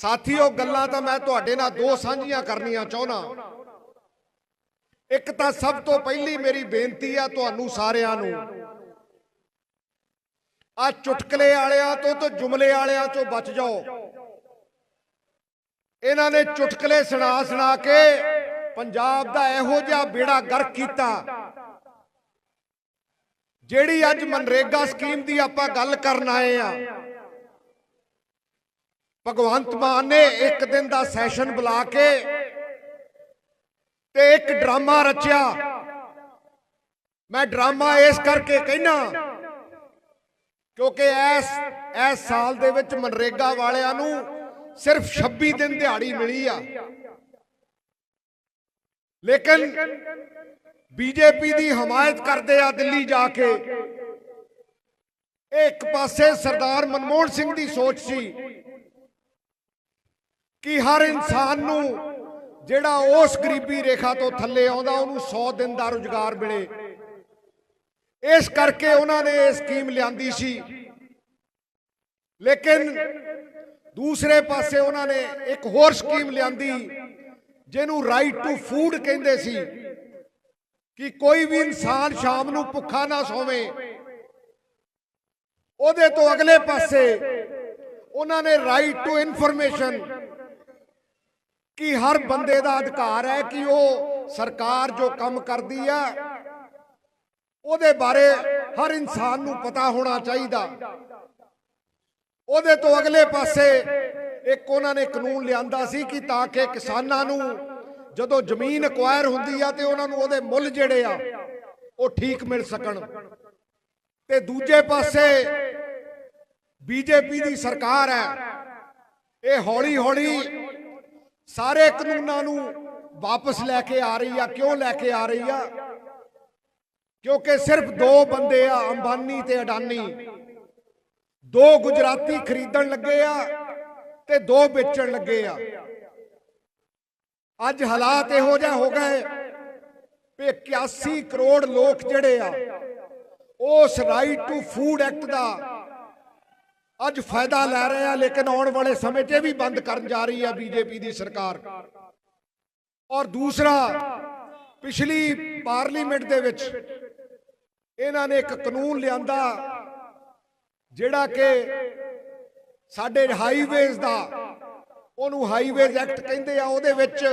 ਸਾਥੀਓ, ਗੱਲਾਂ ਤਾਂ ਮੈਂ ਤੁਹਾਡੇ ਨਾਲ ਦੋ ਸਾਂਝੀਆਂ ਕਰਨੀਆਂ ਚਾਹੁੰਦਾ ਇੱਕ ਤਾਂ ਸਭ ਤੋਂ ਪਹਿਲੀ ਮੇਰੀ ਬੇਨਤੀ ਆ ਤੁਹਾਨੂੰ ਸਾਰਿਆਂ ਨੂੰ। ਆ ਚੁਟਕਲੇ ਵਾਲਿਆਂ ਤੋਂ ਤੇ ਜੁਮਲੇ ਵਾਲਿਆਂ ਤੋਂ ਬਚ ਜਾਓ। ਇਹਨਾਂ ਨੇ ਚੁਟਕਲੇ ਸੁਣਾ ਸੁਣਾ ਕੇ ਪੰਜਾਬ ਦਾ ਇਹੋ ਜਿਹਾ ਬੇੜਾ ਗਰਕ ਕੀਤਾ। ਜਿਹੜੀ ਅੱਜ ਮਨਰੇਗਾ ਸਕੀਮ ਦੀ ਆਪਾਂ ਗੱਲ ਕਰਨ ਆਏ ਆ। ਭਗਵੰਤ ਮਾਨ ਨੇ ਇੱਕ ਦਿਨ ਦਾ ਸੈਸ਼ਨ ਬੁਲਾ ਕੇ ਤੇ ਇੱਕ ਡਰਾਮਾ ਰਚਿਆ। ਮੈਂ ਡਰਾਮਾ ਇਸ ਕਰਕੇ ਕਹਿਣਾ ਕਿਉਂਕਿ ਇਸ ਇਸ ਸਾਲ ਦੇ ਵਿੱਚ ਮਨਰੇਗਾ ਵਾਲਿਆਂ ਨੂੰ ਸਿਰਫ 26 ਦਿਨ ਦਿਹਾੜੀ ਮਿਲੀ ਆ। ਲੇਕਿਨ ਬੀਜੇਪੀ ਦੀ ਹਮਾਇਤ ਕਰਦੇ ਆ ਦਿੱਲੀ ਜਾ ਕੇ। ਇਹ ਇੱਕ ਪਾਸੇ ਸਰਦਾਰ ਮਨਮੋਹਨ ਸਿੰਘ ਦੀ ਸੋਚ ਸੀ ਕਿ ਹਰ ਇਨਸਾਨ ਨੂੰ ਜਿਹੜਾ ਉਸ ਗਰੀਬੀ ਰੇਖਾ ਤੋਂ ਥੱਲੇ ਆਉਂਦਾ, ਉਹਨੂੰ 100 ਦਿਨ ਦਾ ਰੁਜ਼ਗਾਰ ਮਿਲੇ। ਇਸ ਕਰਕੇ ਉਹਨਾਂ ਨੇ ਇਹ ਸਕੀਮ ਲਿਆਂਦੀ ਸੀ। ਲੇਕਿਨ ਦੂਸਰੇ ਪਾਸੇ ਉਹਨਾਂ ਨੇ ਇੱਕ ਹੋਰ ਸਕੀਮ ਲਿਆਂਦੀ, ਜਿਹਨੂੰ ਰਾਈਟ ਟੂ ਫੂਡ ਕਹਿੰਦੇ ਸੀ, ਕਿ ਕੋਈ ਵੀ ਇਨਸਾਨ ਸ਼ਾਮ ਨੂੰ ਭੁੱਖਾ ਨਾ ਸੋਵੇ। ਉਹਦੇ ਤੋਂ ਅਗਲੇ ਪਾਸੇ ਉਹਨਾਂ ਨੇ ਰਾਈਟ ਟੂ ਇਨਫੋਰਮੇਸ਼ਨ ਕਿ ਹਰ ਬੰਦੇ ਦਾ ਅਧਿਕਾਰ ਹੈ ਕਿ ਉਹ ਸਰਕਾਰ ਜੋ ਕੰਮ ਕਰਦੀ ਆ, ਉਹਦੇ ਬਾਰੇ ਹਰ ਇਨਸਾਨ ਨੂੰ ਪਤਾ ਹੋਣਾ ਚਾਹੀਦਾ। ਉਹਦੇ ਤੋਂ ਅਗਲੇ ਪਾਸੇ ਇੱਕ ਉਹਨਾਂ ਨੇ ਕਾਨੂੰਨ ਲਿਆਂਦਾ ਸੀ ਕਿ ਤਾਂ ਕਿ ਕਿਸਾਨਾਂ ਨੂੰ ਜਦੋਂ ਜ਼ਮੀਨ ਅਕਵਾਇਰ ਹੁੰਦੀ ਆ ਤੇ ਉਹਨਾਂ ਨੂੰ ਉਹਦੇ ਮੁੱਲ ਜਿਹੜੇ ਆ, ਉਹ ਠੀਕ ਮਿਲ ਸਕਣ। ਤੇ ਦੂਜੇ ਪਾਸੇ ਬੀਜੇਪੀ ਦੀ ਸਰਕਾਰ ਹੈ, ਇਹ ਹੌਲੀ ਹੌਲੀ ਸਾਰੇ ਕਾਨੂੰਨਾਂ ਨੂੰ ਵਾਪਸ ਲੈ ਕੇ ਆ ਰਹੀ ਆ। ਕਿਉਂ ਲੈ ਕੇ ਆ ਰਹੀ ਆ? ਕਿਉਂਕਿ ਸਿਰਫ ਦੋ ਬੰਦੇ ਆ, ਅੰਬਾਨੀ ਤੇ ਅਡਾਨੀ। ਦੋ ਗੁਜਰਾਤੀ ਖਰੀਦਣ ਲੱਗੇ ਆ ਤੇ ਦੋ ਵੇਚਣ ਲੱਗੇ ਆ। ਅੱਜ ਹਾਲਾਤ ਇਹੋ ਜਿਹਾ ਹੋ ਗਏ ਵੀ 81 ਕਰੋੜ ਲੋਕ ਜਿਹੜੇ ਆ, ਉਸ ਰਾਈਟ ਟੂ ਫੂਡ ਐਕਟ ਦਾ ਅੱਜ ਫਾਇਦਾ ਲੈ ਰਹੇ ਆ, ਲੇਕਿਨ ਆਉਣ ਵਾਲੇ ਸਮੇਂ 'ਚ ਇਹ ਵੀ ਬੰਦ ਕਰਨ ਜਾ ਰਹੀ ਆ ਬੀਜੇਪੀ ਦੀ ਸਰਕਾਰ। ਔਰ ਦੂਸਰਾ, ਪਿਛਲੀ ਪਾਰਲੀਮੈਂਟ ਦੇ ਵਿੱਚ ਇਹਨਾਂ ਨੇ ਇੱਕ ਕਾਨੂੰਨ ਲਿਆਂਦਾ, ਜਿਹੜਾ ਕਿ ਸਾਡੇ ਹਾਈਵੇਜ਼ ਦਾ, ਉਹਨੂੰ ਹਾਈਵੇਜ਼ ਐਕਟ ਕਹਿੰਦੇ ਆ, ਉਹਦੇ ਵਿੱਚ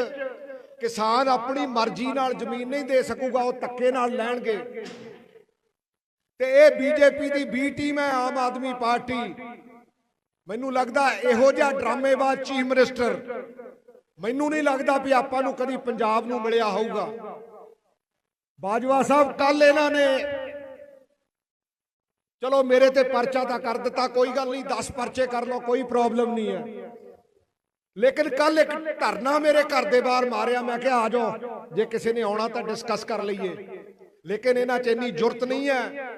ਕਿਸਾਨ ਆਪਣੀ ਮਰਜ਼ੀ ਨਾਲ ਜ਼ਮੀਨ ਨਹੀਂ ਦੇ ਸਕੂਗਾ, ਉਹ ਧੱਕੇ ਨਾਲ ਲੈਣਗੇ। ਤੇ ਇਹ ਬੀਜੇਪੀ ਦੀ ਬੀ ਟੀਮ ਹੈ, ਆਮ ਆਦਮੀ ਪਾਰਟੀ। ਮੈਨੂੰ ਲੱਗਦਾ ਇਹੋ ਜਿਹਾ ਡਰਾਮੇਬਾਜ਼ ਚੀਫ ਮਿਨਿਸਟਰ ਮੈਨੂੰ ਨਹੀਂ ਲੱਗਦਾ ਵੀ ਆਪਾਂ ਨੂੰ ਕਦੀ ਪੰਜਾਬ ਨੂੰ ਮਿਲਿਆ ਹੋਊਗਾ। ਬਾਜਵਾ ਸਾਹਿਬ ਕੱਲ ਇਹਨਾਂ ਨੇ ਚਲੋ, ਮੇਰੇ ਤੇ ਪਰਚਾ ਤਾਂ ਕਰ ਦਿੱਤਾ, ਕੋਈ ਗੱਲ ਨਹੀਂ 10 ਪਰਚੇ ਕਰ ਲਓ, ਕੋਈ ਪ੍ਰੋਬਲਮ ਨਹੀਂ ਹੈ। ਲੇਕਿਨ ਕੱਲ ਇੱਕ ਧਰਨਾ ਮੇਰੇ ਘਰ ਦੇ ਬਾਹਰ ਮਾਰਿਆ, ਮੈਂ ਕਿਹਾ, ਆ ਜਾਓ, ਜੇ ਕਿਸੇ ਨੇ ਆਉਣਾ ਤਾਂ ਡਿਸਕਸ ਕਰ ਲਈਏ। ਲੇਕਿਨ ਇਹਨਾਂ 'ਚ ਇੰਨੀ ਜੁਰਤ ਨਹੀਂ ਹੈ।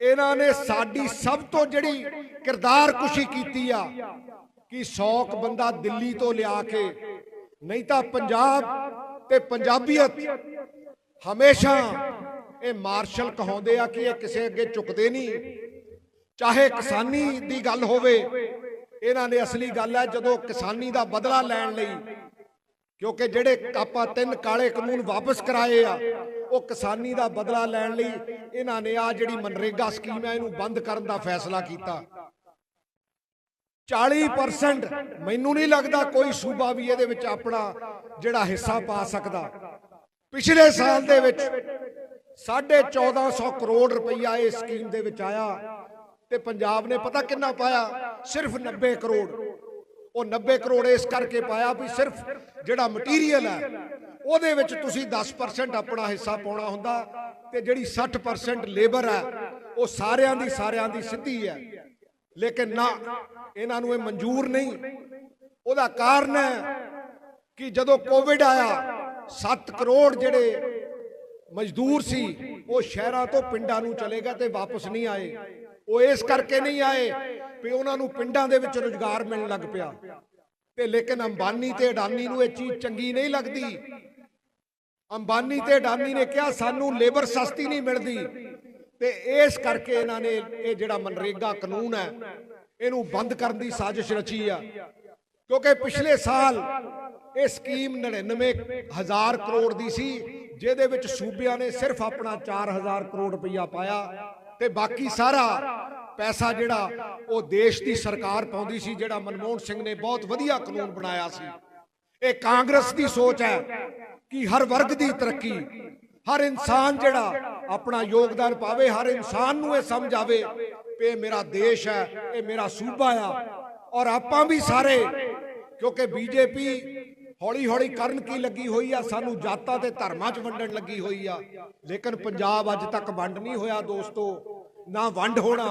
ਇਹਨਾਂ ਨੇ ਸਾਡੀ ਸਭ ਤੋਂ ਜਿਹੜੀ ਕਿਰਦਾਰ ਕੁਸ਼ੀ ਕੀਤੀ ਆ, ਕਿ 100 ਕ ਬੰਦਾ ਦਿੱਲੀ ਤੋਂ ਲਿਆ ਕੇ, ਨਹੀਂ ਤਾਂ ਪੰਜਾਬ ਤੇ ਪੰਜਾਬੀਅਤ ਹਮੇਸ਼ਾ ਇਹ ਮਾਰਸ਼ਲ ਕਹਾਉਂਦੇ ਆ ਕਿ ਇਹ ਕਿਸੇ ਅੱਗੇ ਝੁਕਦੇ ਨਹੀਂ। ਚਾਹੇ ਕਿਸਾਨੀ ਦੀ ਗੱਲ ਹੋਵੇ, ਇਹਨਾਂ ਨੇ ਅਸਲੀ ਗੱਲ ਹੈ ਜਦੋਂ ਕਿਸਾਨੀ ਦਾ ਬਦਲਾ ਲੈਣ ਲਈ, ਕਿਉਂਕਿ ਜਿਹੜੇ ਆਪਾਂ ਤਿੰਨ ਕਾਲੇ ਕਾਨੂੰਨ ਵਾਪਸ ਕਰਾਏ ਆ ਉਹ ਕਿਸਾਨੀ ਦਾ ਬਦਲਾ ਲੈਣ ਲਈ ਇਹਨਾਂ ਨੇ ਆ ਜਿਹੜੀ ਮਨਰੇਗਾ ਸਕੀਮ ਹੈ, ਇਹਨੂੰ ਬੰਦ ਕਰਨ ਦਾ ਫੈਸਲਾ ਕੀਤਾ। 40% ਮੈਨੂੰ ਨਹੀਂ ਲੱਗਦਾ ਕੋਈ ਸੂਬਾ ਵੀ ਇਹਦੇ ਵਿੱਚ ਆਪਣਾ ਜਿਹੜਾ ਹਿੱਸਾ ਪਾ ਸਕਦਾ। ਪਿਛਲੇ ਸਾਲ ਦੇ ਵਿੱਚ 1450 ਕਰੋੜ ਰੁਪਈਆ ਇਸ ਸਕੀਮ ਦੇ ਵਿੱਚ ਆਇਆ ਤੇ ਪੰਜਾਬ ਨੇ ਪਤਾ ਕਿੰਨਾ ਪਾਇਆ? ਸਿਰਫ 90 ਕਰੋੜ। ਉਹ 90 ਕਰੋੜ ਇਸ ਕਰਕੇ ਪਾਇਆ ਵੀ ਸਿਰਫ ਜਿਹੜਾ ਮਟੀਰੀਅਲ ਹੈ, ਉਹਦੇ ਵਿੱਚ ਤੁਸੀਂ 10% ਆਪਣਾ ਹਿੱਸਾ ਪਾਉਣਾ ਹੁੰਦਾ ਤੇ ਜਿਹੜੀ 60% ਲੇਬਰ ਹੈ, ਉਹ ਸਾਰਿਆਂ ਦੀ ਸਾਰਿਆਂ ਦੀ ਸਿੱਧੀ ਹੈ। ਲੇਕਿਨ ਨਾ, ਇਹਨਾਂ ਨੂੰ ਇਹ ਮਨਜ਼ੂਰ ਨਹੀਂ। ਉਹਦਾ ਕਾਰਨ ਹੈ ਕਿ ਜਦੋਂ ਕੋਵਿਡ ਆਇਆ 7 ਕਰੋੜ ਜਿਹੜੇ ਮਜ਼ਦੂਰ ਸੀ, ਉਹ ਸ਼ਹਿਰਾਂ ਤੋਂ ਪਿੰਡਾਂ ਨੂੰ ਚਲੇ ਗਏ ਤੇ ਵਾਪਸ ਨਹੀਂ ਆਏ। ਉਹ ਇਸ ਕਰਕੇ ਨਹੀਂ ਆਏ ਵੀ ਉਹਨਾਂ ਨੂੰ ਪਿੰਡਾਂ ਦੇ ਵਿੱਚ ਰੁਜ਼ਗਾਰ ਮਿਲਣ ਲੱਗ ਪਿਆ। ਤੇ ਲੇਕਿਨ ਅੰਬਾਨੀ ਤੇ ਅਡਾਨੀ ਨੂੰ ਇਹ ਚੀਜ਼ ਚੰਗੀ ਨਹੀਂ ਲੱਗਦੀ। ਅੰਬਾਨੀ ਤੇ ਅਡਾਨੀ ਨੇ ਕਿਹਾ, ਸਾਨੂੰ ਲੇਬਰ ਸਸਤੀ ਨਹੀਂ ਮਿਲਦੀ। ਤੇ ਇਸ ਕਰਕੇ ਇਹਨਾਂ ਨੇ ਇਹ ਜਿਹੜਾ ਮਨਰੇਗਾ ਕਾਨੂੰਨ ਹੈ, ਇਹਨੂੰ ਬੰਦ ਕਰਨ ਦੀ ਸਾਜ਼ਿਸ਼ ਰਚੀ ਆ। ਕਿਉਂਕਿ ਪਿਛਲੇ ਸਾਲ ਇਹ ਸਕੀਮ 99000 ਕਰੋੜ ਦੀ ਸੀ, ਜਿਹਦੇ ਵਿੱਚ ਸੂਬਿਆਂ ਨੇ ਸਿਰਫ ਆਪਣਾ 4000 ਕਰੋੜ ਰੁਪਈਆ ਪਾਇਆ ਤੇ ਬਾਕੀ ਸਾਰਾ ਪੈਸਾ ਜਿਹੜਾ ਉਹ ਦੇਸ਼ ਦੀ ਸਰਕਾਰ ਪਾਉਂਦੀ ਸੀ, ਜਿਹੜਾ ਮਨਮੋਹਨ ਸਿੰਘ ਨੇ ਬਹੁਤ ਵਧੀਆ ਕਾਨੂੰਨ ਬਣਾਇਆ ਸੀ। ਇਹ ਕਾਂਗਰਸ ਦੀ ਸੋਚ ਹੈ ਕਿ ਹਰ ਵਰਗ ਦੀ ਤਰੱਕੀ, ਹਰ ਇਨਸਾਨ ਜਿਹੜਾ ਆਪਣਾ ਯੋਗਦਾਨ ਪਾਵੇ, ਹਰ ਇਨਸਾਨ ਨੂੰ ਇਹ ਸਮਝ ਆਵੇ ਕਿ ਇਹ ਮੇਰਾ ਦੇਸ਼ ਹੈ, ਇਹ ਮੇਰਾ ਸੂਬਾ ਆ। ਔਰ ਆਪਾਂ ਵੀ ਸਾਰੇ, ਕਿਉਂਕਿ ਬੀਜੇਪੀ ਹੌਲੀ ਹੌਲੀ ਕਰਨ ਕੀ ਲੱਗੀ ਹੋਈ ਆ, ਸਾਨੂੰ ਜਾਤਾਂ ਤੇ ਧਰਮਾਂ 'ਚ ਵੰਡਣ ਲੱਗੀ ਹੋਈ ਆ। ਲੇਕਿਨ ਪੰਜਾਬ ਅੱਜ ਤੱਕ ਵੰਡ ਨਹੀਂ ਹੋਇਆ ਦੋਸਤੋ, ਨਾ ਵੰਡ ਹੋਣਾ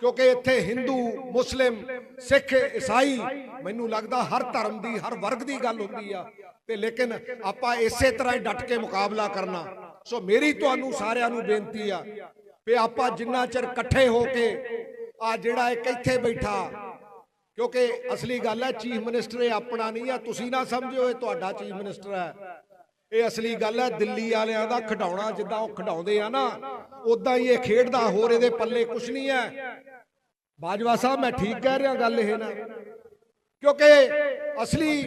ਕਿਉਂਕਿ ਇੱਥੇ ਹਿੰਦੂ ਮੁਸਲਿਮ ਸਿੱਖ ਈਸਾਈ ਮੈਨੂੰ ਲੱਗਦਾ ਹਰ ਧਰਮ ਦੀ, ਹਰ ਵਰਗ ਦੀ ਗੱਲ ਹੁੰਦੀ ਆ। ਤੇ ਲੇਕਿਨ ਆਪਾਂ ਇਸੇ ਤਰ੍ਹਾਂ ਹੀ ਡਟ ਕੇ ਮੁਕਾਬਲਾ ਕਰਨਾ। ਸੋ ਮੇਰੀ ਤੁਹਾਨੂੰ ਸਾਰਿਆਂ ਨੂੰ ਬੇਨਤੀ ਆ ਵੀ ਆਪਾਂ ਜਿੰਨਾ ਚਿਰ ਇਕੱਠੇ ਹੋ ਕੇ ਆ ਜਿਹੜਾ ਇੱਕ ਇੱਥੇ ਬੈਠਾ, ਕਿਉਂਕਿ ਅਸਲੀ ਗੱਲ ਹੈ ਚੀਫ ਮਿਨਿਸਟਰ ਇਹ ਆਪਣਾ ਨਹੀਂ ਆ। ਤੁਸੀਂ ਨਾ ਸਮਝਿਓ, ਇਹ ਤੁਹਾਡਾ ਚੀਫ ਮਿਨਿਸਟਰ ਹੈ। ਇਹ ਅਸਲੀ ਗੱਲ ਹੈ, ਦਿੱਲੀ ਵਾਲਿਆਂ ਦਾ ਖਿਡਾਉਣਾ ਜਿੱਦਾਂ ਉਹ ਖਿਡਾਉਂਦੇ ਆ ਨਾ ਉਦਾਂ ਹੀ ਇਹ ਖੇਡਦਾ, ਹੋਰ ਇਹਦੇ ਪੱਲੇ ਕੁਝ ਨਹੀਂ ਹੈ। ਬਾਜਵਾ ਸਾਹਿਬ, ਮੈਂ ਠੀਕ ਕਹਿ ਰਿਹਾ ਗੱਲ ਇਹ ਨਾ। ਕਿਉਂਕਿ ਅਸਲੀ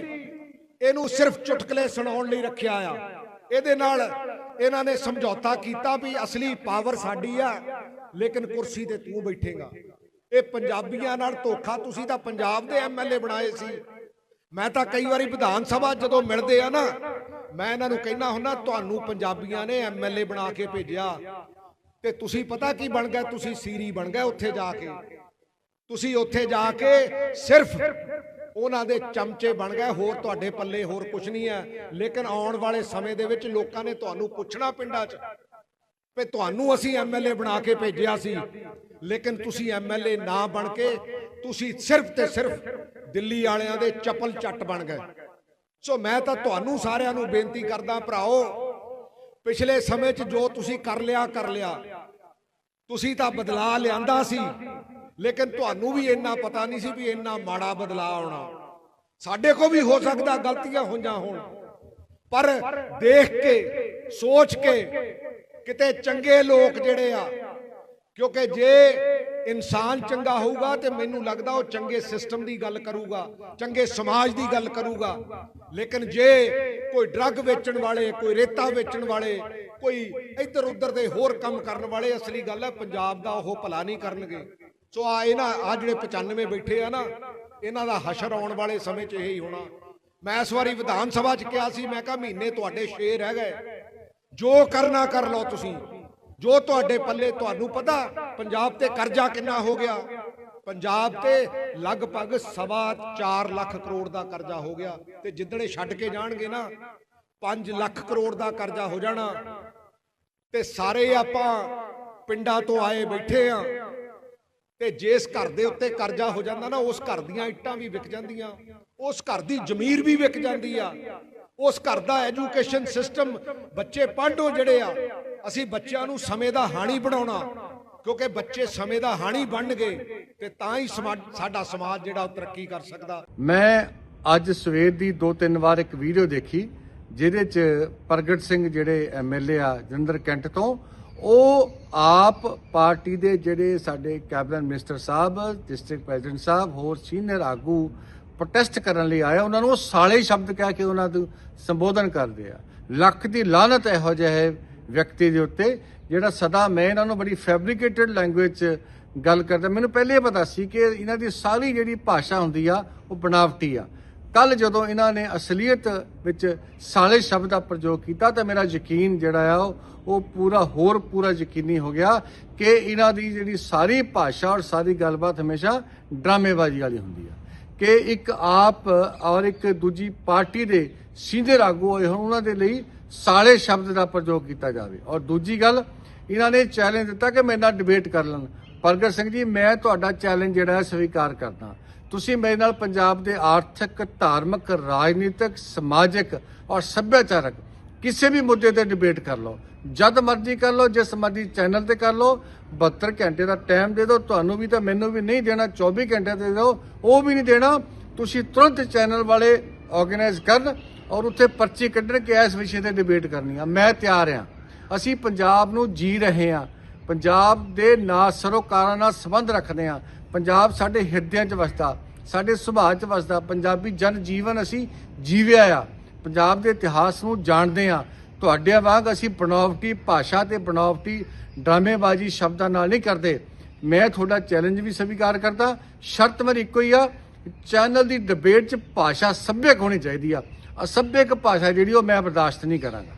ਇਹਨੂੰ ਸਿਰਫ ਚੁਟਕਲੇ ਸੁਣਾਉਣ ਲਈ ਰੱਖਿਆ ਆ। ਇਹਦੇ ਨਾਲ ਇਹਨਾਂ ਨੇ ਸਮਝੌਤਾ ਕੀਤਾ ਵੀ ਅਸਲੀ ਪਾਵਰ ਸਾਡੀ ਆ, ਲੇਕਿਨ ਕੁਰਸੀ ਤੇ ਤੂੰ ਬੈਠੇਗਾ। ਇਹ ਪੰਜਾਬੀਆਂ ਨਾਲ ਧੋਖਾ, ਤੁਸੀਂ ਤਾਂ ਪੰਜਾਬ ਦੇ ਐਮਐਲਏ ਬਣਾਏ ਸੀ। ਮੈਂ ਤਾਂ ਕਈ ਵਾਰੀ ਵਿਧਾਨ ਸਭਾ ਜਦੋਂ ਮਿਲਦੇ ਆ ਨਾ, ਮੈਂ ਇਹਨਾਂ ਨੂੰ ਕਹਿਣਾ ਹੁੰਦਾ, ਤੁਹਾਨੂੰ ਪੰਜਾਬੀਆਂ ਨੇ ਐਮਐਲਏ ਬਣਾ ਕੇ ਭੇਜਿਆ। ਤੇ ਤੁਸੀਂ ਪਤਾ ਕੀ ਬਣ ਗਏ? ਤੁਸੀਂ ਸੀਰੀ ਬਣ ਗਏ ਉੱਥੇ ਜਾ ਕੇ। ਤੁਸੀਂ ਉੱਥੇ ਜਾ ਕੇ ਸਿਰਫ ਉਹਨਾਂ ਦੇ ਚਮਚੇ ਬਣ ਗਏ, ਹੋਰ ਤੁਹਾਡੇ ਪੱਲੇ ਹੋਰ ਕੁਝ ਨਹੀਂ ਹੈ। ਲੇਕਿਨ ਆਉਣ ਵਾਲੇ ਸਮੇਂ ਦੇ ਵਿੱਚ ਲੋਕਾਂ ਨੇ ਤੁਹਾਨੂੰ ਪੁੱਛਣਾ ਪਿੰਡਾਂ 'ਚ ਵੀ ਤੁਹਾਨੂੰ ਅਸੀਂ ਐਮਐਲਏ ਬਣਾ ਕੇ ਭੇਜਿਆ ਸੀ, ਲੇਕਿਨ ਤੁਸੀਂ ਐਮਐਲਏ ਨਾ ਬਣ ਕੇ ਤੁਸੀਂ ਸਿਰਫ ਤੇ ਸਿਰਫ ਦਿੱਲੀ ਵਾਲਿਆਂ ਦੇ ਚਪਲ ਚੱਟ ਬਣ ਗਏ। ਸੋ ਮੈਂ ਤਾਂ ਤੁਹਾਨੂੰ ਸਾਰਿਆਂ ਨੂੰ ਬੇਨਤੀ ਕਰਦਾ ਭਰਾਓ, ਪਿਛਲੇ ਸਮੇਂ 'ਚ ਜੋ ਤੁਸੀਂ ਕਰ ਲਿਆ ਕਰ ਲਿਆ। ਤੁਸੀਂ ਤਾਂ ਬਦਲਾ ਲਿਆਂਦਾ ਸੀ। ਲੇਕਿਨ ਤੁਹਾਨੂੰ ਵੀ ਇੰਨਾ ਪਤਾ ਨਹੀਂ ਸੀ ਵੀ ਇੰਨਾ ਮਾੜਾ ਬਦਲਾਅ ਆਉਣਾ। ਸਾਡੇ ਕੋ ਵੀ ਹੋ ਸਕਦਾ ਗਲਤੀਆਂ ਹੋਈਆਂ ਹੋਣ। ਪਰ ਦੇਖ ਕੇ, ਸੋਚ ਕੇ ਕਿਤੇ ਚੰਗੇ ਲੋਕ ਜਿਹੜੇ ਆ, ਕਿਉਂਕਿ ਜੇ ਇਨਸਾਨ ਚੰਗਾ ਹੋਊਗਾ ਤੇ ਮੈਨੂੰ ਲੱਗਦਾ ਉਹ ਚੰਗੇ ਸਿਸਟਮ ਦੀ ਗੱਲ ਕਰੂਗਾ, ਚੰਗੇ ਸਮਾਜ ਦੀ ਗੱਲ ਕਰੂਗਾ। ਲੇਕਿਨ ਜੇ ਕੋਈ ਡਰੱਗ ਵੇਚਣ ਵਾਲੇ, ਕੋਈ ਰੇਤਾ ਵੇਚਣ ਵਾਲੇ, ਕੋਈ ਇੱਧਰ ਉੱਧਰ ਦੇ ਹੋਰ ਕੰਮ ਕਰਨ ਵਾਲੇ, ਅਸਲੀ ਗੱਲ ਹੈ ਪੰਜਾਬ ਦਾ ਉਹ ਭਲਾ ਨਹੀਂ ਕਰਨਗੇ। ਸੋ ਆ ਇਹਨਾਂ, ਆ ਜਿਹੜੇ 95 ਬੈਠੇ ਆ ਨਾ, ਇਹਨਾਂ ਦਾ ਹਸ਼ਰ ਆਉਣ ਵਾਲੇ ਸਮੇਂ 'ਚ ਇਹੀ ਹੋਣਾ। ਮੈਂ ਇਸ ਵਾਰੀ ਵਿਧਾਨ ਸਭਾ 'ਚ ਕਿਹਾ ਸੀ, ਮੈਂ ਕਿਹਾ ਮਹੀਨੇ ਤੁਹਾਡੇ ਸ਼ੇਰ ਰਹਿ ਗਏ। ਜੋ ਕਰਨਾ ਕਰ ਲਓ ਤੁਸੀਂ। ਜੋ ਤੁਹਾਡੇ ਪੱਲੇ ਤੁਹਾਨੂੰ ਪਤਾ, ਪੰਜਾਬ ਤੇ ਕਰਜ਼ਾ ਕਿੰਨਾ ਹੋ ਗਿਆ। ਪੰਜਾਬ ਤੇ ਲਗਭਗ ਸਵਾ 4 ਲੱਖ ਕਰੋੜ ਦਾ ਕਰਜ਼ਾ ਹੋ ਗਿਆ। ਤੇ ਜਿੱਦਣੇ ਛੱਡ ਕੇ ਜਾਣਗੇ ਨਾ 5 ਲੱਖ ਕਰੋੜ ਦਾ ਕਰਜ਼ਾ ਹੋ ਜਾਣਾ। ਤੇ ਸਾਰੇ ਆਪਾਂ ਪਿੰਡਾਂ ਤੋਂ ਆਏ ਬੈਠੇ ਆ। ਤੇ ਜਿਸ ਘਰ ਦੇ ਉੱਤੇ ਕਰਜ਼ਾ ਹੋ ਜਾਂਦਾ ਨਾ, ਉਸ ਘਰ ਦੀਆਂ ਇੱਟਾਂ ਵੀ ਵਿਕ ਜਾਂਦੀਆਂ, ਉਸ ਘਰ ਦੀ ਜ਼ਮੀਰ ਵੀ ਵਿਕ ਜਾਂਦੀ ਆ। ਉਸ ਘਰ ਦਾ ਐਜੂਕੇਸ਼ਨ ਸਿਸਟਮ, ਬੱਚੇ ਪੜ੍ਹੋ ਜਿਹੜੇ ਆ, ਅਸੀਂ ਬੱਚਿਆਂ ਨੂੰ ਸਮੇਂ ਦਾ ਹਾਣੀ ਬਣਾਉਣਾ, ਕਿਉਂਕਿ ਬੱਚੇ ਸਮੇਂ ਦਾ ਹਾਣੀ ਬਣਨਗੇ ਤੇ ਤਾਂ ਹੀ ਸਮਾ- ਸਾਡਾ ਸਮਾਜ ਜਿਹੜਾ ਉਹ ਤਰੱਕੀ ਕਰ ਸਕਦਾ। ਮੈਂ ਅੱਜ ਸਵੇਰ ਦੀ ਦੋ ਤਿੰਨ ਵਾਰ ਇੱਕ ਵੀਡੀਓ ਦੇਖੀ, ਜਿਹਦੇ ਚ ਪ੍ਰਗਟ ਸਿੰਘ ਜਿਹੜੇ ਐਮਐਲਏ ਆ ਜਿੰਦਰ ਕੈਂਟ ਤੋਂ ਉਹ ਆਪ ਪਾਰਟੀ ਦੇ ਜਿਹੜੇ ਸਾਡੇ ਕੈਬਨਿਟ ਮਿਨਿਸਟਰ ਸਾਹਿਬ, ਡਿਸਟ੍ਰਿਕਟ ਪ੍ਰੈਜ਼ੀਡੈਂਟ ਸਾਹਿਬ, ਹੋਰ ਸੀਨੀਅਰ ਆਗੂ ਪ੍ਰੋਟੈਸਟ ਕਰਨ ਲਈ ਆਇਆ ਉਹਨਾਂ ਨੂੰ ਉਹ ਸਾਲੇ ਸ਼ਬਦ ਕਹਿ ਕੇ ਉਹਨਾਂ ਨੂੰ ਸੰਬੋਧਨ ਕਰਦੇ ਆ। ਲੱਖ ਦੀ ਲਾਨਤ ਇਹੋ ਜਿਹੇ ਵਿਅਕਤੀ ਦੇ ਉੱਤੇ, ਜਿਹੜਾ ਸਦਾ ਮੈਂ ਇਹਨਾਂ ਨੂੰ ਬੜੀ ਫੈਬਰੀਕੇਟਡ ਲੈਂਗੁਏਜ ਚ ਗੱਲ ਕਰਦਾ। ਮੈਨੂੰ ਪਹਿਲੇ ਪਤਾ ਸੀ ਕਿ ਇਹਨਾਂ ਦੀ ਸਾਰੀ ਜਿਹੜੀ ਭਾਸ਼ਾ ਹੁੰਦੀ ਆ, ਉਹ ਬਣਾਵਟੀ ਆ। ਕੱਲ ਜਦੋਂ ਇਹਨਾਂ ਨੇ ਅਸਲੀਅਤ ਵਿੱਚ ਸਾਲੇ ਸ਼ਬਦ ਦਾ ਪ੍ਰਯੋਗ ਕੀਤਾ ਤਾਂ ਮੇਰਾ ਯਕੀਨ ਜਿਹੜਾ ਆ, ਉਹ- ਉਹ ਪੂਰਾ ਹੋਰ ਪੂਰਾ ਯਕੀਨੀ ਹੋ ਗਿਆ ਕਿ ਇਹਨਾਂ ਦੀ ਜਿਹੜੀ ਸਾਰੀ ਭਾਸ਼ਾ ਔਰ ਸਾਰੀ ਗੱਲਬਾਤ ਹਮੇਸ਼ਾ ਡਰਾਮੇਬਾਜ਼ੀ ਵਾਲੀ ਹੁੰਦੀ ਆ। ਕਿ ਇੱਕ ਆਪ ਔਰ ਇੱਕ ਦੂਜੀ ਪਾਰਟੀ ਦੇ ਸੀਨੀਅਰ ਆਗੂ ਹੋਏ ਹੋਣ, ਉਹਨਾਂ ਦੇ ਲਈ ਸਾਲੇ ਸ਼ਬਦ ਦਾ ਪ੍ਰਯੋਗ ਕੀਤਾ ਜਾਵੇ। ਔਰ ਦੂਜੀ ਗੱਲ, ਇਹਨਾਂ ਨੇ ਚੈਲੰਜ ਦਿੱਤਾ ਕਿ ਮੇਰੇ ਨਾਲ ਡਿਬੇਟ ਕਰ ਲੈਣ ਪ੍ਰਗਟ ਸਿੰਘ ਜੀ, ਮੈਂ ਤੁਹਾਡਾ ਚੈਲੰਜ ਜਿਹੜਾ ਹੈ ਸਵੀਕਾਰ ਕਰਦਾ। ਤੁਸੀਂ ਮੇਰੇ ਨਾਲ ਪੰਜਾਬ ਦੇ ਆਰਥਿਕ, ਧਾਰਮਿਕ, ਰਾਜਨੀਤਿਕ, ਸਮਾਜਿਕ ਔਰ ਸੱਭਿਆਚਾਰਕ ਕਿਸੇ ਵੀ ਮੁੱਦੇ ਤੇ ਡਿਬੇਟ ਕਰ ਲਓ। ਜਦ ਮਰਜ਼ੀ ਕਰ ਲਓ, ਜਿਸ ਮਰਜ਼ੀ ਚੈਨਲ ਤੇ ਕਰ ਲਓ 72 ਘੰਟੇ ਦਾ ਟਾਈਮ ਦੇ ਦਿਓ, ਤੁਹਾਨੂੰ ਵੀ ਤਾਂ ਮੈਨੂੰ ਵੀ ਨਹੀਂ ਦੇਣਾ 24 ਘੰਟੇ ਦੇ ਦਿਓ, ਉਹ ਵੀ ਨਹੀਂ ਦੇਣਾ। ਤੁਸੀਂ ਤੁਰੰਤ ਚੈਨਲ ਵਾਲੇ ਆਰਗੇਨਾਈਜ਼ ਕਰਨ ਔਰ ਉੱਥੇ ਪਰਚੀ ਕੱਢਣ ਕਿ ਇਸ ਵਿਸ਼ੇ ਤੇ ਡਿਬੇਟ ਕਰਨੀ ਆ। ਮੈਂ ਤਿਆਰ ਆ। ਅਸੀਂ ਪੰਜਾਬ ਨੂੰ ਜੀ ਰਹੇ ਆ। ਪੰਜਾਬ ਦੇ ਨਾ ਸਰੋਕਾਰਾਂ ਨਾਲ ਸੰਬੰਧ ਰੱਖਦੇ ਆ। ਪੰਜਾਬ ਸਾਡੇ ਹਿਰਦਿਆਂ 'ਚ ਵਸਦਾ, ਸਾਡੇ ਸੁਭਾਅ 'ਚ ਵਸਦਾ, ਪੰਜਾਬੀ ਜਨ ਜੀਵਨ ਅਸੀਂ ਜੀਵਿਆ ਆ। ਪੰਜਾਬ ਦੇ ਇਤਿਹਾਸ ਨੂੰ ਜਾਣਦੇ ਆ। ਤੁਹਾਡੇ ਵਾਂਗ ਅਸੀਂ ਬਣਾਵਟੀ ਭਾਸ਼ਾ ਤੇ ਬਣਾਵਟੀ ਡਰਾਮੇਬਾਜ਼ੀ ਸ਼ਬਦਾਂ ਨਾਲ ਨਹੀਂ ਕਰਦੇ। ਮੈਂ ਤੁਹਾਡਾ ਚੈਲੰਜ ਵੀ ਸਵੀਕਾਰ ਕਰਦਾ। ਸ਼ਰਤ ਮੇਰੀ ਇੱਕੋ ਹੀ ਆ, ਚੈਨਲ ਦੀ ਡਿਬੇਟ 'ਚ ਭਾਸ਼ਾ ਸੱਭਿਅਕ ਹੋਣੀ ਚਾਹੀਦੀ ਆ। ਅਸੱਭਿਅਕ ਭਾਸ਼ਾ ਜਿਹੜੀ ਉਹ ਮੈਂ ਬਰਦਾਸ਼ਤ ਨਹੀਂ ਕਰਾਂਗਾ।